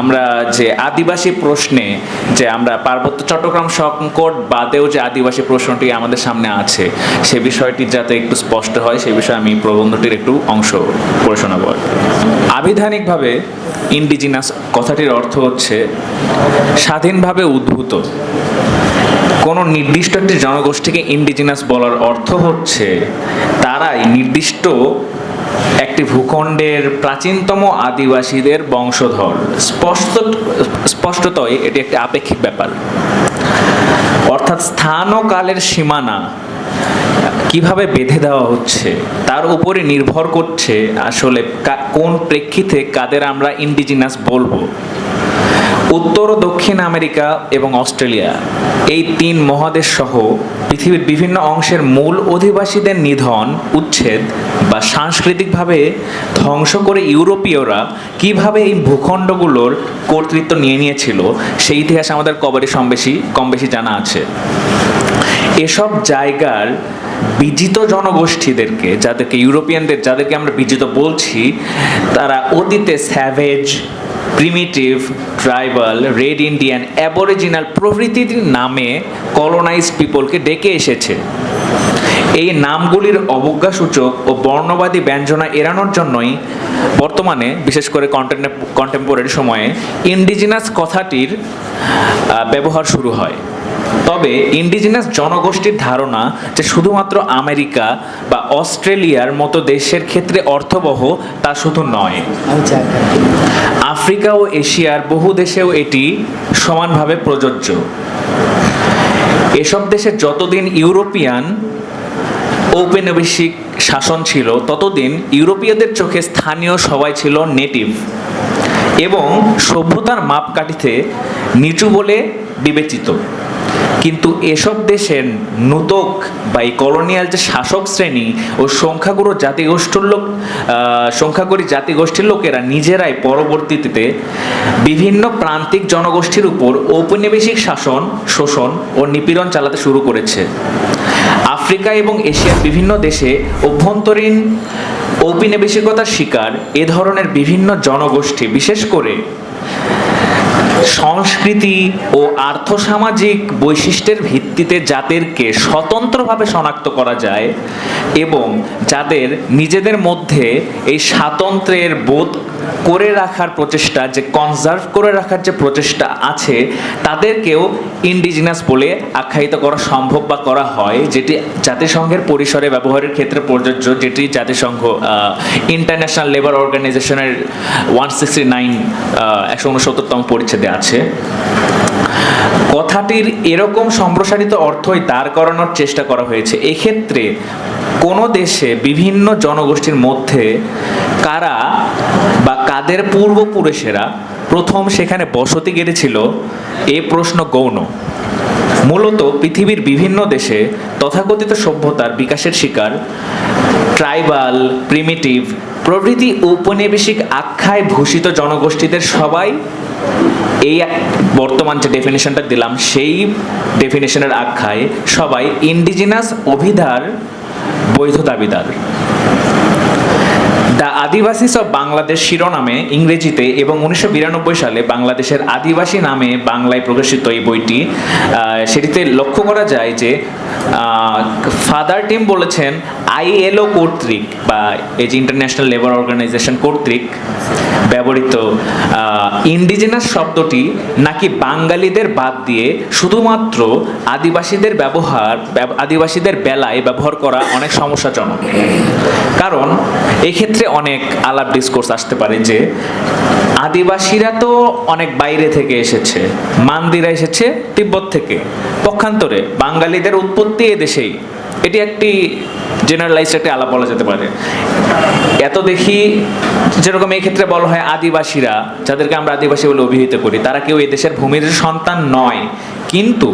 আমরা যে আদিবাসী প্রশ্নে যে আমরা পার্বত্য চট্টগ্রাম সংকট বাদেও যে আদিবাসী প্রশ্নটি আমাদের সামনে আছে, সে বিষয়টি যাতে একটু স্পষ্ট হয়, সে বিষয়ে আমি প্রবন্ধটির একটু অংশ পড়ে শোনাবো। আবিধানিকভাবে ইন্ডিজিনাস কথাটির অর্থ হচ্ছে স্বাধীনভাবে উদ্ভূত কোনো নির্দিষ্ট একটি জনগোষ্ঠীকে ইন্ডিজিনাস বলার অর্থ হচ্ছে তারাই নির্দিষ্ট একটি ভূখণ্ডের প্রাচীনতম আদিবাসীদের বংশধর। স্পষ্ট, স্পষ্টতই এটি একটি আপেক্ষিক ব্যাপার। অর্থাৎ স্থান ও কালের সীমানা কীভাবে বেঁধে দেওয়া হচ্ছে, তার উপরে নির্ভর করছে আসলে কোন প্রেক্ষিতে কাদের আমরা ইন্ডিজিনাস বলব। উত্তর ও দক্ষিণ আমেরিকা এবং অস্ট্রেলিয়া। এই তিন মহাদেশ সহ পৃথিবীর বিভিন্ন অংশের মূল অধিবাসীদের নিধন, উচ্ছেদ বা সাংস্কৃতিকভাবে ধ্বংস করে ইউরোপীয়রা কীভাবে এই ভূখণ্ডগুলোর কর্তৃত্ব নিয়ে নিয়েছিল, সেই ইতিহাস আমাদের কবারই কম বেশি কম বেশি জানা আছে। এসব জায়গার বিজিত জনগোষ্ঠীদেরকে, যাদেরকে ইউরোপিয়ানদের, যাদেরকে আমরা বিজিত বলছি, তারা অতীতে savage primitive tribal red Indian aboriginal প্রভৃতির নামে কলোনাইজ পিপলকে ডেকে এসেছে। এই নামগুলির অবজ্ঞাসূচক ও বর্ণবাদী ব্যঞ্জনা এড়ানোর জন্যই বর্তমানে, বিশেষ করে কন্টেম্পোরারি সময়ে ইন্ডিজিনাস কথাটির ব্যবহার শুরু হয়। তবে ইন্ডিজিনাস জনগোষ্ঠীর ধারণা যে শুধুমাত্র আমেরিকা বা অস্ট্রেলিয়ার মতো দেশের ক্ষেত্রে অর্থবহ তা শুধু নয়। আফ্রিকা ও এশিয়ার বহু দেশেও এটি সমানভাবে প্রযোজ্য। এসব দেশে যতদিন ইউরোপিয়ান ঔপনিবেশিক শাসন ছিল, ততদিন ইউরোপীয়দের চোখে স্থানীয় সবাই ছিল নেটিভ এবং সভ্যতার মাপকাঠিতে নিচু বলে বিবেচিত। কিন্তু এসব দেশের নূতক বা এই কলোনিয়াল যে শাসক শ্রেণি ও সংখ্যাগুরু জাতিগোষ্ঠীর লোক সংখ্যাগুরু জাতিগোষ্ঠীর লোকেরা নিজেরাই পরবর্তীতে বিভিন্ন প্রান্তিক জনগোষ্ঠীর উপর ঔপনিবেশিক শাসন, শোষণ ও নিপীড়ন চালাতে শুরু করেছে। আফ্রিকা এবং এশিয়ার বিভিন্ন দেশে অভ্যন্তরীণ ঔপনিবেশিকতার শিকার এ ধরনের বিভিন্ন জনগোষ্ঠী, বিশেষ করে সংস্কৃতি ও আর্থসামাজিক বৈশিষ্ট্যের ভিত্তিতে যাদেরকে স্বতন্ত্রভাবে শনাক্ত করা যায় এবং যাদের নিজেদের মধ্যে এই স্বাতন্ত্র্যের বোধ করে রাখার প্রচেষ্টা, যে কনজার্ভ করে রাখার যে প্রচেষ্টা আছে, তাদেরকেও ইন্ডিজিনাস বলে আখ্যায়িত করা সম্ভব বা করা হয়, যেটি জাতিসংঘের পরিসরে ব্যবহারের ক্ষেত্রে প্রযোজ্য, যেটি জাতিসংঘ ইন্টারন্যাশনাল লেবার অর্গানাইজেশনের ওয়ান সিক্সটি নাইন একশো উনসত্তরতম পরিচ্ছেদে আছে। কথাটির এরকম সম্প্রসারিত অর্থই দাঁড় করানোর চেষ্টা করা হয়েছে। এক্ষেত্রে কোনো দেশে বিভিন্ন জনগোষ্ঠীর মধ্যে কারা বা কাদের পূর্বপুরুষেরা প্রথম সেখানে বসতি গেড়েছিল, এ প্রশ্ন গৌণ। মূলত পৃথিবীর বিভিন্ন দেশে তথাকথিত সভ্যতার বিকাশের শিকার ট্রাইবাল, প্রিমিটিভ প্রভৃতি ঔপনিবেশিক আখ্যায় ভূষিত জনগোষ্ঠীদের সবাই এই বর্তমান যে ডেফিনেশনটা দিলাম, সেই ডেফিনেশনের আখ্যায় সবাই ইন্ডিজিনাস অভিধার বৈধ দাবিদার। দ্য আদিবাসীস অফ বাংলাদেশ শিরোনামে ইংরেজিতে এবং উনিশশো বিরানব্বই সালে বাংলাদেশের আদিবাসী নামে বাংলায় প্রকাশিত এই বইটি সেটিতে লক্ষ্য করা যায় যে ফাদার টিম বলেছেন আইএলও কর্তৃক বা এই যে ইন্টারন্যাশনাল লেবার অর্গানাইজেশন কর্তৃক ব্যবহৃত ইন্ডিজিনাস শব্দটি নাকি বাঙালিদের বাদ দিয়ে শুধুমাত্র আদিবাসীদের ব্যবহার আদিবাসীদের বেলায় ব্যবহার করা অনেক সমস্যাজনক। কারণ এক্ষেত্রে অনেক আলাপ ডিসকোর্স আসতে পারে যে আদিবাসীরা তো অনেক বাইরে থেকে এসেছে, মান্দিরা এসেছে তিব্বত থেকে। পক্ষান্তরে বাঙালিদের উৎপত্তি এ দেশেই। এটি একটি জেনারেলাইজড একটি আলাপ বলা যেতে পারে। এত দেখি যেরকম এই ক্ষেত্রে বলা হয় আদিবাসীরা, যাদেরকে আমরা আদিবাসী বলে অভিহিত করি, তারা কেউ এই দেশের ভূমির সন্তান নয়। কিন্তু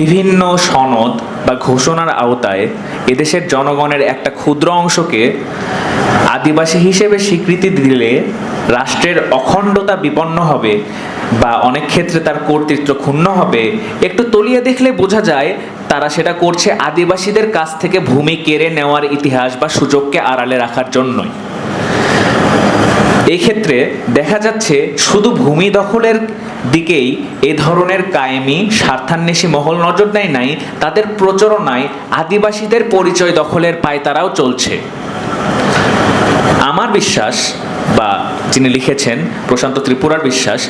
বিভিন্ন সনদ বা ঘোষণার আওতায় এদেশের জনগণের একটা ক্ষুদ্র অংশকে আদিবাসী হিসেবে স্বীকৃতি দিলে রাষ্ট্রের অখণ্ডতা বিপন্ন হবে বা অনেক ক্ষেত্রে তার কর্তৃত্ব ক্ষুণ্ণ হবে। একটু তলিয়ে দেখলে বোঝা যায় তারা সেটা করছে আদিবাসীদের কাছ থেকে ভূমি কেড়ে নেওয়ার ইতিহাস বা সুযোগকে আড়ালে রাখার জন্যই। এই ক্ষেত্রে দেখা যাচ্ছে শুধু ভূমি দখলের দিকেই এ ধরনের কায়েমি, স্বার্থান্বেষী মহল নজর দেয় নাই, তাদের প্রচারণায় আদিবাসীদের পরিচয় দখলের পায়তারাও চলছে। আমার বিশ্বাস, বা যিনি লিখেছেন প্রশান্ত ত্রিপুরার বিশ্বাস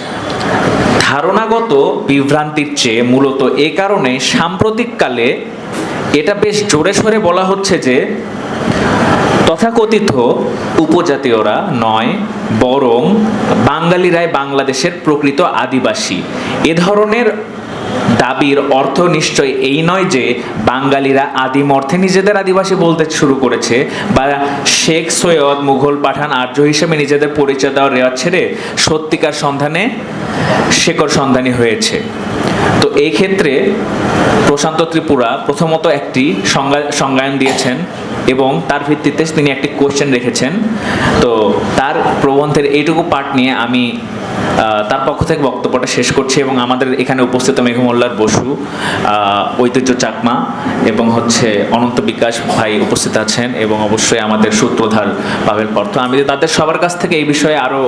ধারণাগত বিভ্রান্তির চেয়ে মূলত এ কারণে সাম্প্রতিককালে এটা বেশ জোরে সোরে বলা হচ্ছে যে তথাকথিত উপজাতীয়রা নয়, বরং বাঙালিরাই বাংলাদেশের প্রকৃত আদিবাসী। এ ধরনের দাবির অর্থ নিশ্চয় এই নয় যে বাঙালিরা আদিম অর্থে নিজেদের আদিবাসী বলতে শুরু করেছে বা শেখ সৈয়দ মুঘল পাঠান আর্য হিসেবে নিজেদের পরিচয় দেওয়ার রেওয়াজ ছেড়ে সত্যিকার সন্ধানে শেকর সন্ধানী হয়েছে। তো এই ক্ষেত্রে প্রশান্ত ত্রিপুরা প্রথমত একটি সংজ্ঞা, সংজ্ঞায়ন দিয়েছেন এবং তার ভিত্তিতে তিনি একটি কোশ্চেন রেখেছেন। তো তার প্রবন্ধের এইটুকু পার্ট নিয়ে আমি তার পক্ষ থেকে বক্তব্যটা শেষ করছি এবং আমাদের এখানে উপস্থিত মেঘমোল্লার বসু ঐতিহ্য চাকমা এবং হচ্ছে অনন্ত বিকাশ ভাই উপস্থিত আছেন এবং অবশ্যই আমাদের সূত্রধার পাবেল পার্থ। আমি তাদের সবার কাছ থেকে এই বিষয়ে আরও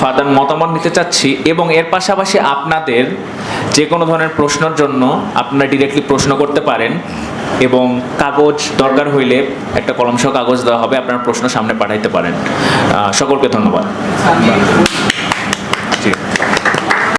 ফার্দার মতামত নিতে চাচ্ছি এবং এর পাশাপাশি আপনাদের যে কোনো ধরনের প্রশ্নের জন্য আপনারা ডিরেক্টলি প্রশ্ন করতে পারেন এবং কাগজ দরকার হইলে একটা কলমসহ কাগজ দেওয়া হবে, আপনার প্রশ্ন সামনে পাঠাইতে পারেন। সকলকে ধন্যবাদ।